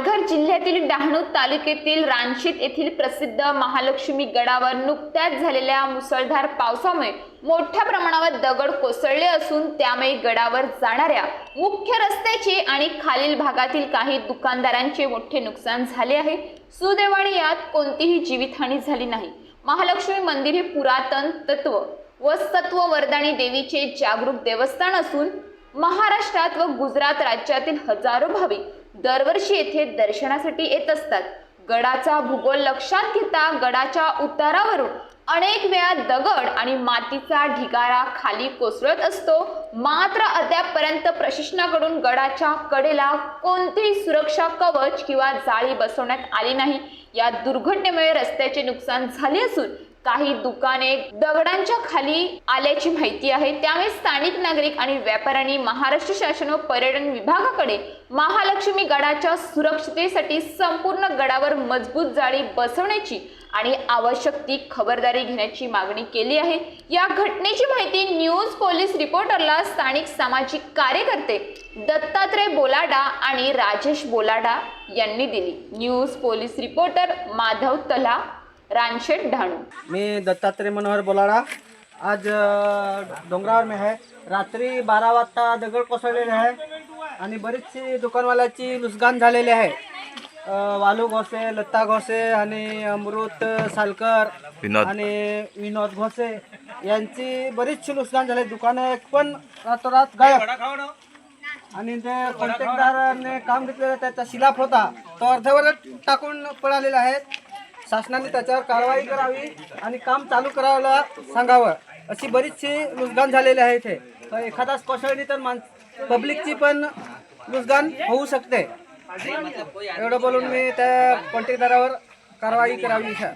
घर जिल्ह्यातील डहाणू तालुक्यातील रांचीत येथील प्रसिद्ध महालक्ष्मी गडावर नुकत्याच झालेल्या मुसळधार पावसामुळे मोठ्या प्रमाणावर दगड कोसळले असून त्यामुळे गडावर जाणाऱ्या मुख्य रस्त्याचे आणि खालील भागातील काही दुकानदारांचे मोठे नुकसान झाले आहे. सुदैवाने यात कोणतीही जीवितहानी झाली नाही. महालक्ष्मी मंदिर हे पुरातन तत्व व सत्व वरदानी देवीचे जागरूक देवस्थान असून महाराष्ट्रात व गुजरात राज्यातील हजारो भाविक दरवर्षी येथे दर्शनासाठी येत असतात. गडाचा भूगोल लक्षात घेता गडाच्या उतारावरून अनेक वेळा दगड आणि मातीचा ढिगारा खाली कोसळत असतो. मात्र अद्यापपर्यंत प्रशासनाकडून गडाच्या कडेला कोणतीही सुरक्षा कवच किंवा जाळी बसवण्यात आली नाही. या दुर्घटनेमुळे रस्त्याचे नुकसान झाले असून काही दुकाने दगडांच्या खाली आल्याची माहिती आहे. त्यामुळे स्थानिक नागरिक आणि व्यापाऱ्यांनी महाराष्ट्र शासन व पर्यटन विभागाकडे महालक्ष्मी गडाच्या सुरक्षितेसाठी संपूर्ण गडावर मजबूत जाळी बसवण्याची आणि आवश्यक ती खबरदारी घेण्याची मागणी केली आहे. या घटनेची माहिती न्यूज पोलीस रिपोर्टरला स्थानिक सामाजिक कार्यकर्ते दत्तात्रय बोलाडा आणि राजेश बोलाडा यांनी दिली. न्यूज पोलीस रिपोर्टर माधव तला रानशेट डहाणू मी दत्तात्रय मनोहर बोलाडा. आज डोंगरावर मी आहे. रात्री बारा वाजता दगड कोसळलेले आहे आणि बरीचशी दुकानवाल्याची नुकसान झालेली आहे. वालू घोसे लत्ता घोसे आणि अमृत सालकर विनोद. आणि विनोद घोसे यांची बरीचशी नुकसान झाले. दुकाने पण रातोरात गायब. आणि ते कॉन्ट्रॅक्टदाराने काम घेतलेलं त्याचा शिलाफ होता. तो अर्धवट टाकून पळालेला आहे. शासनाने त्याच्यावर कारवाई करावी आणि काम चालू करायला सांगावं अशी बरीचशी नुकसान झालेली आहे इथे. एखादा एखादाच कोसळली तर माण पब्लिकची पण नुकसान होऊ शकते. एवढं बोलून मी त्या कॉन्ट्रॅक्टदारावर कारवाई करावी इच्छा